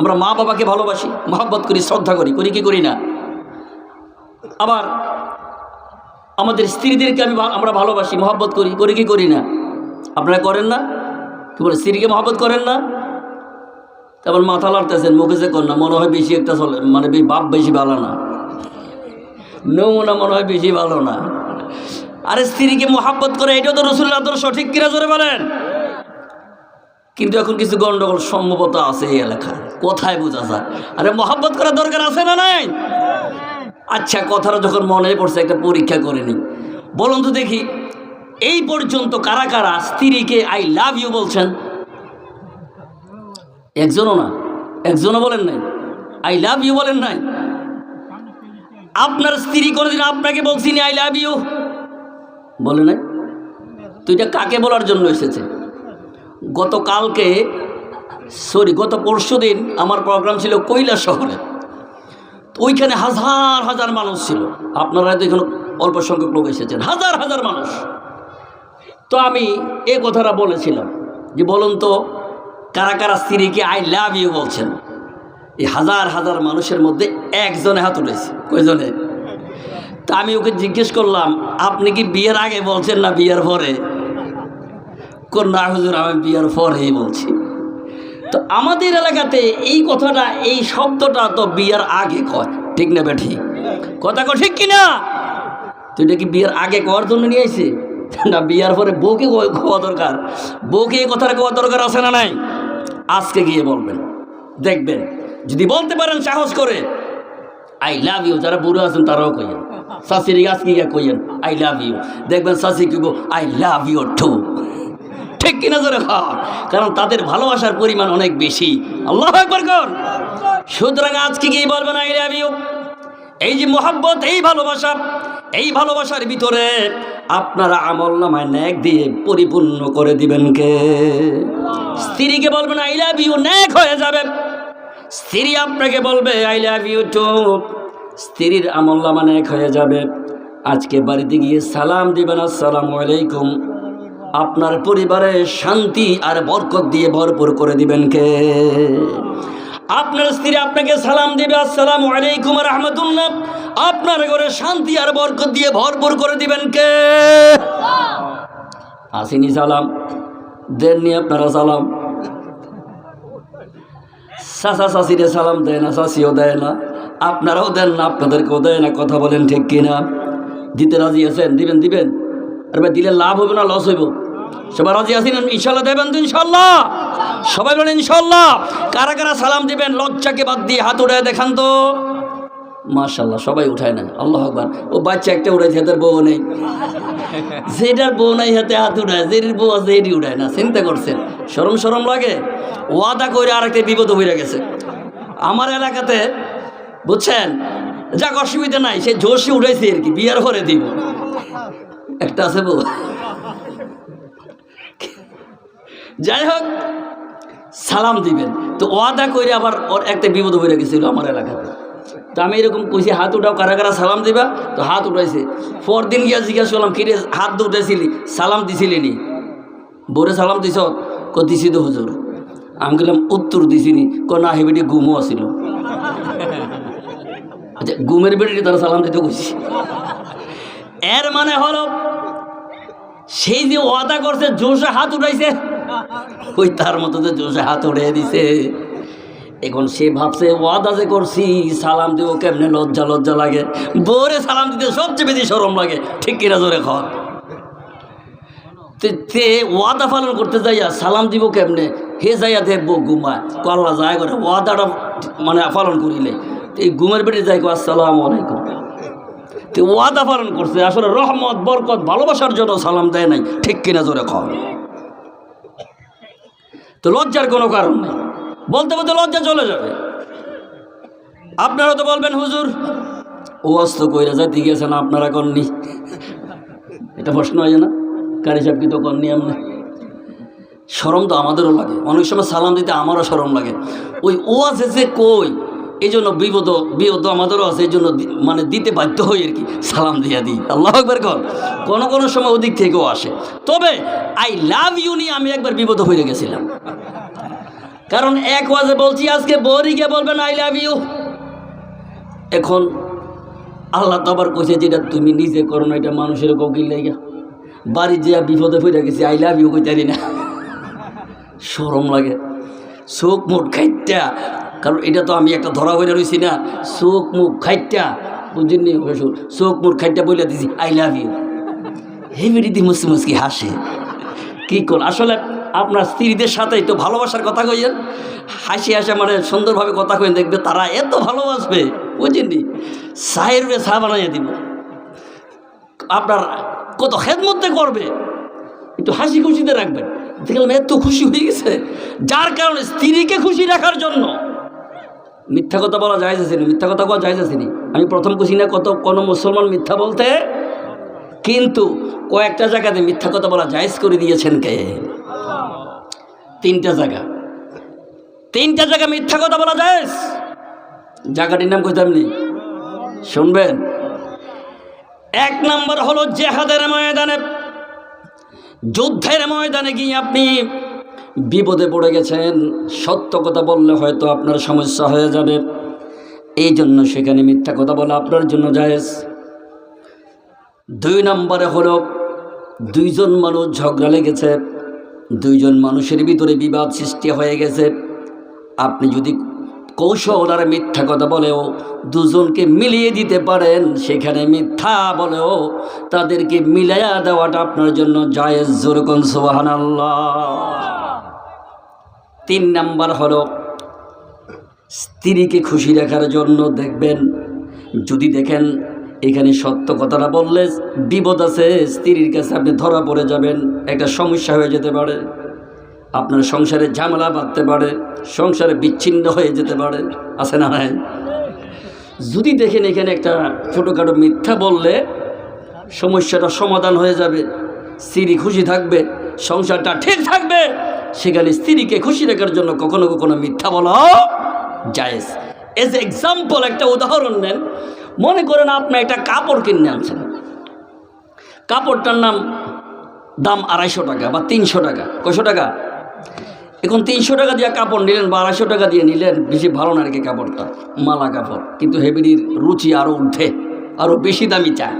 আমরা মা বাবাকে ভালোবাসি, মহাব্বত করি, শ্রদ্ধা করি করি কি করি না? আবার আমাদের স্ত্রীদেরকে আমি আমরা ভালোবাসি, মহাব্বত করি করি কি করি না? আপনারা করেন না? কি বলে, স্ত্রীকে মহব্বত করেন না? তারপর মাথা লাড়তেছেন মুখে যে না মনে হয় বেশি একটা চলে মানে বাপ বেশি ভালো না। নমুনা মনে হয় বেশি ভালো না। আরে স্ত্রীকে মহাব্বত করে এটাও তো রসুল্লাহ আদর্শ, ঠিক কিনা জোরে বলেন? কিন্তু এখন কিছু গন্ডগোল সম্ভবত আছে এই এলাকায়। কোথায় বোঝা যায়। আরে মহাব্বত করার দরকার আছে না নাই? আচ্ছা কথাটা যখন মনে পড়ছে, একটা পরীক্ষা করে নিই। বলুন তো দেখি, এই পর্যন্ত কারা কারা স্ত্রীকে আই লাভ ইউ বলছেন? একজনও না। একজনও বলেন নাই। আই লাভ ইউ বলেন নাই। আপনার স্ত্রী কোনোদিন আপনাকে বলছি আই লাভ ইউ বলে নাই। তো এটা কাকে বলার জন্য এসেছে? গতকালকে সরি গত পরশু দিন আমার প্রোগ্রাম ছিল কৈলা শহরে। ওইখানে হাজার হাজার মানুষ ছিল। আপনারা তো এখানে অল্প সংখ্যক লোক এসেছেন। হাজার হাজার মানুষ। তো আমি এ কথাটা বলেছিলাম যে, বলুন তো, কারা কারা স্ত্রীকে আই লাভ ইউ বলছেন? এই হাজার হাজার মানুষের মধ্যে একজনে হাত উঠেছে। কয়জনে? তা আমি ওকে জিজ্ঞেস করলাম, আপনি কি বিয়ের আগে বলছেন না বিয়ের পরে? না হুজুর, আমি বিয়ের পরেই বলছি। তো আমাদের এলাকাতে এই কথাটা, এই শব্দটা তো বিয়ের আগে কয়। ঠিক না বেঠি? কথা কো ঠিক কিনা? তুই এটা কি বিয়ের আগে কওয়ার জন্য নিয়ে আইসি না, বিয়ার পরে বউকে কোয়া দরকার। বউকে এই কথাটা কোয়া দরকার আছে না নাই? আজকে গিয়ে বলবেন। দেখবেন। যদি বলতে পারেন সাহস করে। আই লাভ ইউ, যারা বুড়ো আছেন তারাও কইয়েন। শাশির আজকে গিয়ে কইয়েন, আই লাভ ইউ। দেখবেন শাশি কি আই লাভ ইউ টু। ঠিক কিনা জোরে খাওয়া কারণ তাদের ভালোবাসার পরিমাণ অনেক বেশি। আল্লাহ কর। সুতরাং আজকে কি বলবেন আই লাভ ইউ এই যে মোহাব্বত, এই ভালোবাসা, এই ভালোবাসার ভিতরে আপনারা আমল নামায় ন্যাক দিয়ে পরিপূর্ণ করে দিবেন কে? স্ত্রীকে বলবেন আই লাভ ইউ ন্যাক হয়ে যাবে। স্ত্রী আপনাকে বলবে আই লাভ ইউ টু স্ত্রীর আমল নামা ন্যাক হয়ে যাবে। আজকে বাড়িতে গিয়ে সালাম দিবেন, আসসালামু আলাইকুম। আপনার পরিবারে শান্তি আর বরকত দিয়ে ভরপুর করে দিবেন কে? আপনার স্ত্রী আপনাকে সালাম দিবে, আসসালামু আলাইকুম রহমতুল্লাহ। আপনার ঘরে শান্তি আর বরকত দিয়ে ভরপুর করে দিবেন কে? আসিনি সালাম, দেননি আপনারা সালাম। চাচা চাচিরে সালাম দেয় না, চাচিও দেয় না। আপনারাও দেন না, আপনাদেরকেও দেয় না, কথা বলেন ঠিক কিনা? দিতে রাজি আছেন? দিবেন দিবেন? আর ভাই, দিলে লাভ হবে না, লস হইব। সবাই রাজি আছেন? ইনশাল্লাহ দেবেন তো ইনশাল্লাহ। সবাই বলেন ইনশাল্লাহ। কারা কারা সালাম দিবেন? লজ্জাকে বাদ দিয়ে হাত উঠে দেখান তো। মাশাল্লাহ, সবাই উঠায় না আল্লাহ আকবার। ও বাচ্চা একটা উঠাইছে তার বউ নেই। যেটার বউ নাই হাতে হাত উঠায়, যেটির বউ আছে এটি উঠায় না। চিন্তা করছেন? সরম সরম লাগে? ওয়াদা করে আরেকটা বিপদ হয়ে গেছে। আমার এলাকাতে, বুঝছেন? যাক অসুবিধা নাই, সে জোশে উঠাইছে আর কি, বিয়ার করে দিব। একটা আছে বউ। যাই হোক সালাম দিবেন। তো ওয়াদা করে আবার ওর একটা বিপদ হয়ে গেছিল আমার এলাকাতে। তো আমি এরকম কইছি, হাত উঠাও, কারা কারা সালাম দিবা? তো হাত উঠাইছে। পরদিন গিয়া জিজ্ঞাসা করলাম কিরে হাত উঠাইছিলি, সালাম দিছিলি নি বোরে, সালাম দিছ? ক দিছি তো হুজুর। আমি গেলাম উত্তর দিছিনি। ক না, হেবিটি গুমও আসিল আচ্ছা গুমের বেড়ে তারা সালাম দিতে কইছি। এর মানে হলো, সেই যে ওয়াদা করছে জোশে হাত উঠাইছে ওই তার মতো যে জোশে হাত উঠিয়ে দিছে। এখন সে ভাবছে, ওয়াদা যে করছি, সালাম দেবো কেমনে? লজ্জা লজ্জা লাগে। বোরে সালাম দিতে সবচেয়ে বেশি সরম লাগে। ঠিক কিনা জোরে খাওয়া তে তে ওয়াদা পালন করতে যাইয়া সালাম দিব কেমনে? হে যাইয়া দেখব ঘুমায়। কল্লা যায় করে, ওয়াদাটা মানে পালন করিলে। এই ঘুমের বেটে যাই কো আসসালামু আলাইকুম। তো ওয়াদা পালন করছে, আসলে রহমত, বরকত, ভালোবাসার জন্য সালাম দেয় নাই। ঠিক কিনা জোরে খাওয়া তো লজ্জার কোনো কারণ নেই। বলতে বলতে লজ্জা চলে যাবে। আপনারা তো বলবেন, হুজুর, ও অস্ত কইরা যাইতে গিয়েছেন, আপনারা করনি এটা প্রশ্ন হয় না। কারি সাহেব তো করনি আপনি সরম তো আমাদেরও লাগে। অনেক সময় সালাম দিতে আমারও সরম লাগে। ওই ও আছে যে কই এই জন্য বিপদ বিপদ আমাদেরও আছে এই জন্য মানে দিতে বাধ্য হই আর কি। সালাম দিয়া দিই। আল্লাহ একবার কর। কোনো কোনো সময় ওদিক থেকেও আসে। তবে আই লাভ ইউ নিয়ে আমি একবার বিপদ হয়ে গেছিলাম। কারণ এক ওয়াজে বলছি, আজকে বরিকে বলবেন আই লাভ ইউ এখন আল্লাহ তো আবার কইছে, যেটা তুমি নিজে করো না, এটা মানুষের কোকিল লেগে। বাড়ি যে বিপদে পড়ে গেছি আই লাভ ইউ কইতারি না। সরম লাগে। চোখ মুখ খাইটা কারণ এটা তো আমি একটা ধরা হয়ে রয়েছি না। চোখ, মুখ খাইটা বুঝিনি শ্বশুর চোখ, মুখ খাইটা বলে দিছি, আই লাভ ইউ। হে বেরিদি মুসকি মুসকি হাসে। কি কর আসলে আপনার স্ত্রীদের সাথে একটু ভালোবাসার কথা কইয়েন। হাসি হাসে মানে সুন্দরভাবে কথা কইন দেখবে তারা এত ভালোবাসবে। বুঝেননি? সাহের বে চা বানাইয়া দিব। আপনার কত খেদমতে করবে। একটু হাসি খুশিতে রাখবেন। দেখলাম এত খুশি হয়ে গেছে। যার কারণে স্ত্রীকে খুশি রাখার জন্য মিথ্যা কথা বলা যায় আসেনি মিথ্যা কথা বলা যায় আসেনি আমি প্রথম খুশি না কত, কোনো মুসলমান মিথ্যা বলতে? কিন্তু কয়েকটা জায়গাতে মিথ্যা কথা বলা জায়েজ করে দিয়েছেন কে? তিনটা জায়গা। তিনটা জায়গা মিথ্যা কথা বলা যায়? জায়গাটির নাম কইতাম নি। শুনবেন? এক নম্বর হলো জেহাদের ময়দানে, যুদ্ধের ময়দানে গিয়ে আপনি বিপদে পড়ে গেছেন, সত্য কথা বললে হয়তো আপনার সমস্যা হয়ে যাবে। এই জন্য সেখানে মিথ্যা কথা বলা আপনার জন্য জায়েজ। দুই নম্বরে হলো, দুইজন মানুষ ঝগড়া লেগেছে, দুইজন মানুষের ভিতরে বিবাদ সৃষ্টি হয়ে গেছে। আপনি যদি কৌশল আর মিথ্যা কথা বলেও দুজনকে মিলিয়ে দিতে পারেন, সেখানে মিথ্যা বলেও তাদেরকে মিলাইয়া দেওয়াটা আপনার জন্য জায়েজ। জোরকন সোহান তিন নাম্বার হলো, স্ত্রীকে খুশি রাখার জন্য দেখবেন, যদি দেখেন এখানে সত্য কথাটা বললে বিপদ আছে, স্ত্রীর কাছে আপনি ধরা পড়ে যাবেন, একটা সমস্যা হয়ে যেতে পারে, আপনার সংসারে ঝামেলা বাঁধতে পারে, সংসারে বিচ্ছিন্ন হয়ে যেতে পারে, আছে না নাই? যদি দেখেন এখানে একটা ছোটোখাটো মিথ্যা বললে সমস্যাটা সমাধান হয়ে যাবে, স্ত্রী খুশি থাকবে, সংসারটা ঠিক থাকবে সেখানে স্ত্রীকে খুশি রাখার জন্য কখনো কখনো মিথ্যা বলা জায়েজ। এজ এক্সাম্পল একটা উদাহরণ নেন। মনে করেন আপনি একটা কাপড় কিনে আনছেন। কাপড়টার নাম দাম আড়াইশো টাকা বা তিনশো টাকা। কয়শো টাকা? এখন তিনশো টাকা দিয়ে কাপড় নিলেন বা আড়াইশো টাকা দিয়ে নিলেন, বেশি ভালো না আর কি কাপড়টা। মালা কাপড়। কিন্তু হেবিডির রুচি আরও উঠে আরও বেশি দামি চায়।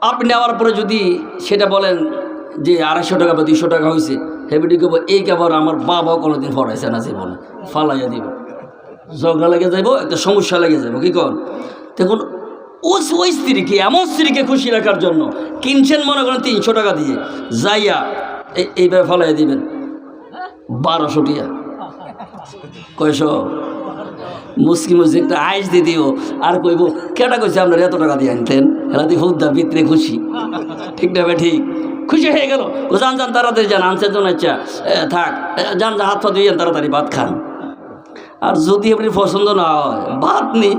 আপনি নেওয়ার পরে যদি সেটা বলেন যে আড়াইশো টাকা বা দুইশো টাকা হয়েছে হেবিডি কেবল এই কাপড় আমার বাবা কোনোদিন ফরাইছে না জীবনে। ফালাইয়া দিব। ঝগড়া লেগে যাইব, একটা সমস্যা লেগে যাব কি কর? দেখুন ওই ওই স্ত্রীকে, এমন স্ত্রীকে খুশি রাখার জন্য কিনছেন মনে করেন তিনশো টাকা দিয়ে, যাইয়া এই এইভাবে ফলাইয়া দিবেন। বারোশো টিয়া। কয়শো মুসকি মুসকি আইস দিয়ে দিও। আর কইব কেটা কইছে আপনার এত টাকা দিয়ে আনতেন? এরা দিয়ে হুদ্দা ভিতরে খুশি। ঠিক না ঠিক। খুশি হয়ে গেল। যান যান তাড়াতাড়ি যান আনছে আচ্ছা এ, থাক যান যান হাত পা যান তাড়াতাড়ি ভাত খান। আর যদি আপনি পছন্দ না হয় ভাত নেই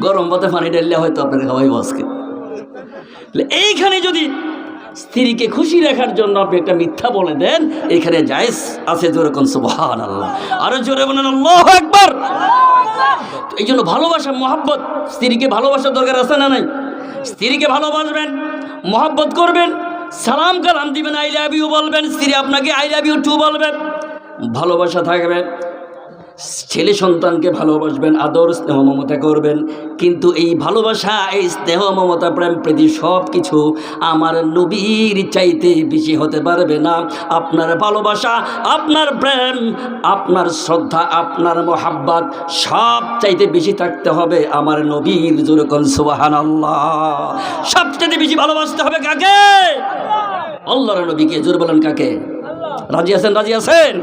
গরম ভাতে পানি ডাললে হয়তো আপনার খাওয়াই বসকে এইখানে যদি স্ত্রীকে খুশি রাখার জন্য আপনি একটা মিথ্যা বলে দেন এখানে জায়েজ আছে জোরে কোন সুবহান আল্লাহ আরও জোরে বলেন আল্লাহ একবার এই জন্য ভালোবাসা মহাব্বত স্ত্রীকে ভালোবাসার দরকার আছে না নাই? স্ত্রীকে ভালোবাসবেন মহাব্বত করবেন, সালাম কালাম দিবেন আই লাভ ইউ বলবেন, স্ত্রী আপনাকে আই লাভ ইউ টু বলবেন ভালোবাসা থাকবে। ছেলে সন্তানকে ভালোবাসবেন, আদর, স্নেহ, মমতা করবেন। কিন্তু এই ভালোবাসা, এই স্নেহ, মমতা, প্রেম প্রীতি সব কিছু আমার নবীর চাইতে বেশি হতে পারবে না। আপনার ভালোবাসা, আপনার প্রেম, আপনার শ্রদ্ধা, আপনার মোহাব্বাত সব চাইতে বেশি থাকতে হবে আমার নবীর যেরকম সুবাহান আল্লাহ সব চাইতে বেশি ভালোবাসতে হবে কাকে? আল্লাহর নবীকে, জোর বলেন কাকে? রাজি আছেন রাজি আছেন?